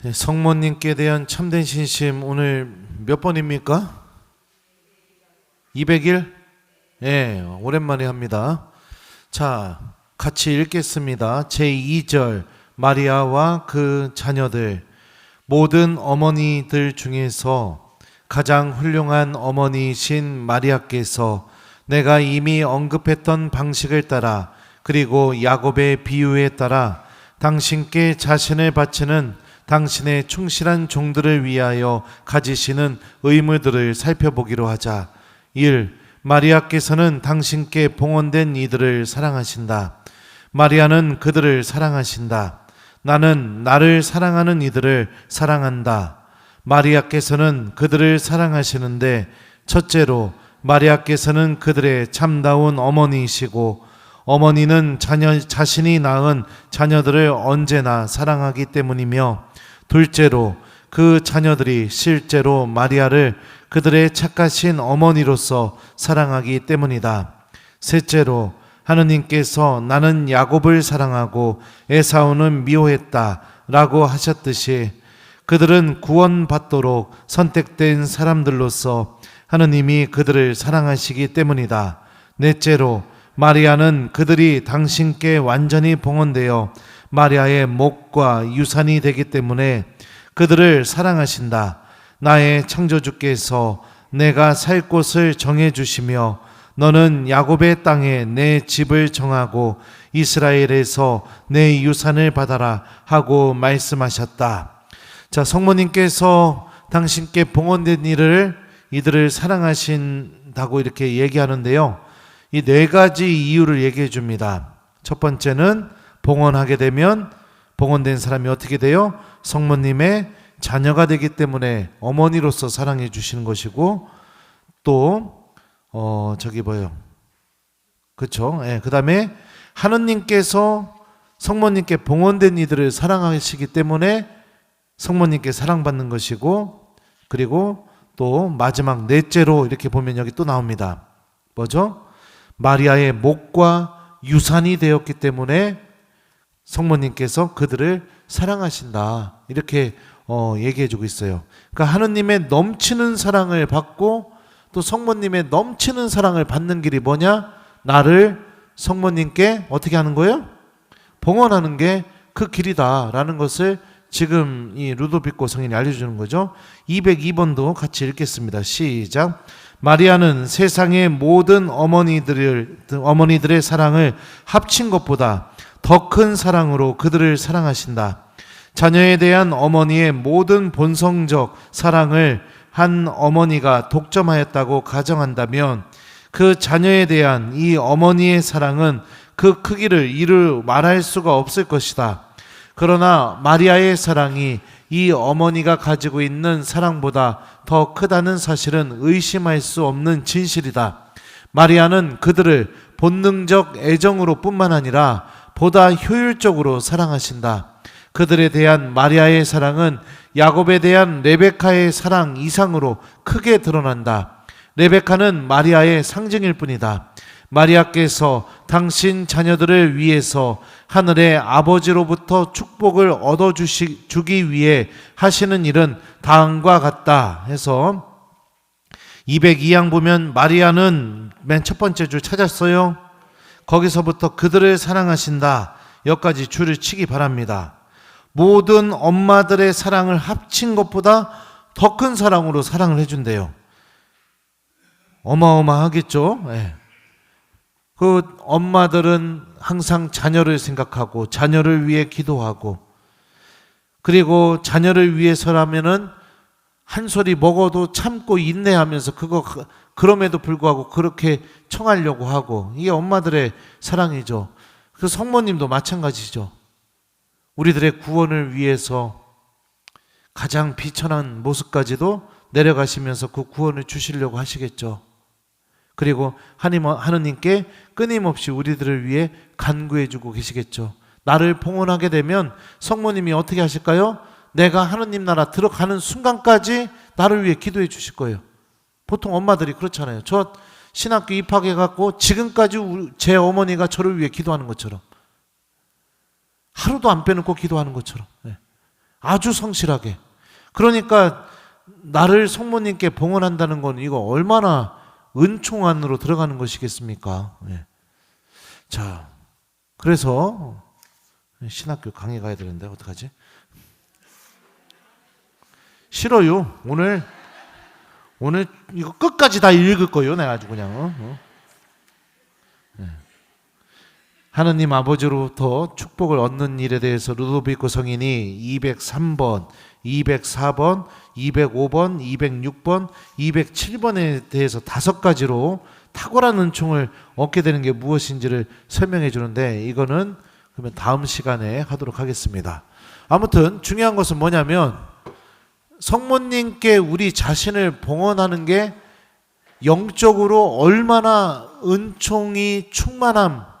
네, 성모님께 대한 참된 신심 오늘 몇 번입니까? 200일? 예, 오랜만에 합니다. 자, 같이 읽겠습니다. 제2절 마리아와 그 자녀들 모든 어머니들 중에서 가장 훌륭한 어머니이신 마리아께서 내가 이미 언급했던 방식을 따라 그리고 야곱의 비유에 따라 당신께 자신을 바치는 당신의 충실한 종들을 위하여 가지시는 의무들을 살펴보기로 하자. 1. 마리아께서는 당신께 봉헌된 이들을 사랑하신다. 마리아는 그들을 사랑하신다. 나는 나를 사랑하는 이들을 사랑한다. 마리아께서는 그들을 사랑하시는데 첫째로 마리아께서는 그들의 참다운 어머니이시고 어머니는 자녀 자신이 낳은 자녀들을 언제나 사랑하기 때문이며 둘째로 그 자녀들이 실제로 마리아를 그들의 착하신 어머니로서 사랑하기 때문이다. 셋째로 하느님께서 나는 야곱을 사랑하고 에사오는 미워했다 라고 하셨듯이 그들은 구원받도록 선택된 사람들로서 하느님이 그들을 사랑하시기 때문이다. 넷째로 마리아는 그들이 당신께 완전히 봉헌되어 마리아의 목과 유산이 되기 때문에 그들을 사랑하신다. 나의 창조주께서 내가 살 곳을 정해 주시며 너는 야곱의 땅에 내 집을 정하고 이스라엘에서 내 유산을 받아라 하고 말씀하셨다. 자, 성모님께서 당신께 봉헌된 일을 이들을 사랑하신다고 이렇게 얘기하는데요. 이 네 가지 이유를 얘기해 줍니다. 첫 번째는 봉헌하게 되면 봉헌된 사람이 어떻게 돼요? 성모님의 자녀가 되기 때문에 어머니로서 사랑해 주시는 것이고 또 어, 저기 뭐요? 그렇죠? 예. 그다음에 하느님께서 성모님께 봉헌된 이들을 사랑하시기 때문에 성모님께 사랑받는 것이고 그리고 또 마지막 넷째로 이렇게 보면 여기 또 나옵니다. 뭐죠? 마리아의 목과 유산이 되었기 때문에 성모님께서 그들을 사랑하신다. 이렇게 어, 얘기해 주고 있어요. 그러니까 하느님의 넘치는 사랑을 받고 또 성모님의 넘치는 사랑을 받는 길이 뭐냐? 나를 성모님께 어떻게 하는 거예요? 봉헌하는 게 그 길이다라는 것을 지금 이 루도비코 성인이 알려주는 거죠. 202번도 같이 읽겠습니다. 시작. 마리아는 세상의 모든 어머니들을 어머니들의 사랑을 합친 것보다 더 큰 사랑으로 그들을 사랑하신다. 자녀에 대한 어머니의 모든 본성적 사랑을 한 어머니가 독점하였다고 가정한다면 그 자녀에 대한 이 어머니의 사랑은 그 크기를 이루 말할 수가 없을 것이다. 그러나 마리아의 사랑이 이 어머니가 가지고 있는 사랑보다 더 크다는 사실은 의심할 수 없는 진실이다. 마리아는 그들을 본능적 애정으로 뿐만 아니라 보다 효율적으로 사랑하신다. 그들에 대한 마리아의 사랑은 야곱에 대한 레베카의 사랑 이상으로 크게 드러난다. 레베카는 마리아의 상징일 뿐이다. 마리아께서 당신 자녀들을 위해서 하늘의 아버지로부터 축복을 얻어 주기 위해 하시는 일은 다음과 같다 해서 202양 보면 마리아는 맨 첫 번째 줄 찾았어요. 거기서부터 그들을 사랑하신다. 여기까지 줄을 치기 바랍니다. 모든 엄마들의 사랑을 합친 것보다 더 큰 사랑으로 사랑을 해준대요. 어마어마하겠죠? 예. 그 엄마들은 항상 자녀를 생각하고 자녀를 위해 기도하고 그리고 자녀를 위해서라면은 한 소리 먹어도 참고 인내하면서 그거 그- 그럼에도 불구하고 그렇게 청하려고 하고 이게 엄마들의 사랑이죠. 그 성모님도 마찬가지죠. 우리들의 구원을 위해서 가장 비천한 모습까지도 내려가시면서 그 구원을 주시려고 하시겠죠. 그리고 하나님, 하느님께 끊임없이 우리들을 위해 간구해주고 계시겠죠. 나를 봉헌하게 되면 성모님이 어떻게 하실까요? 내가 하느님 나라 들어가는 순간까지 나를 위해 기도해 주실 거예요. 보통 엄마들이 그렇잖아요. 저 신학교 입학해 갖고 지금까지 제 어머니가 저를 위해 기도하는 것처럼 하루도 안 빼놓고 기도하는 것처럼. 네. 아주 성실하게. 그러니까 나를 성모님께 봉헌한다는 건 이거 얼마나 은총 안으로 들어가는 것이겠습니까? 예. 자, 그래서 신학교 강의 가야 되는데 어떡하지? 싫어요. 오늘 오늘 이거 끝까지 다 읽을 거예요. 내가 아주 그냥. 어? 어. 예. 하느님 아버지로부터 축복을 얻는 일에 대해서 루도비코 성인이 203번, 204번, 205번, 206번, 207번에 대해서 다섯 가지로 탁월한 은총을 얻게 되는 게 무엇인지를 설명해 주는데 이거는 그러면 다음 시간에 하도록 하겠습니다. 아무튼 중요한 것은 뭐냐면 성모님께 우리 자신을 봉헌하는 게 영적으로 얼마나 은총이 충만함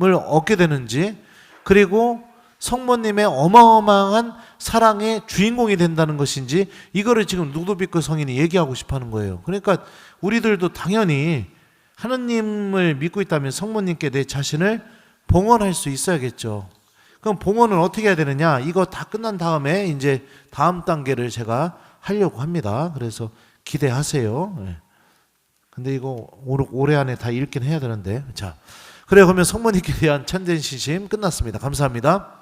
을 얻게 되는지 그리고 성모님의 어마어마한 사랑의 주인공이 된다는 것인지 이거를 지금 누도비크 성인이 얘기하고 싶어 하는 거예요. 그러니까 우리들도 당연히 하느님을 믿고 있다면 성모님께 내 자신을 봉헌할 수 있어야겠죠. 그럼 봉헌은 어떻게 해야 되느냐? 이거 다 끝난 다음에 이제 다음 단계를 제가 하려고 합니다. 그래서 기대하세요. 예. 근데 이거 올- 올해 안에 다 읽긴 해야 되는데. 자. 그래 그러면 성모님께 대한 천전시심 끝났습니다. 감사합니다.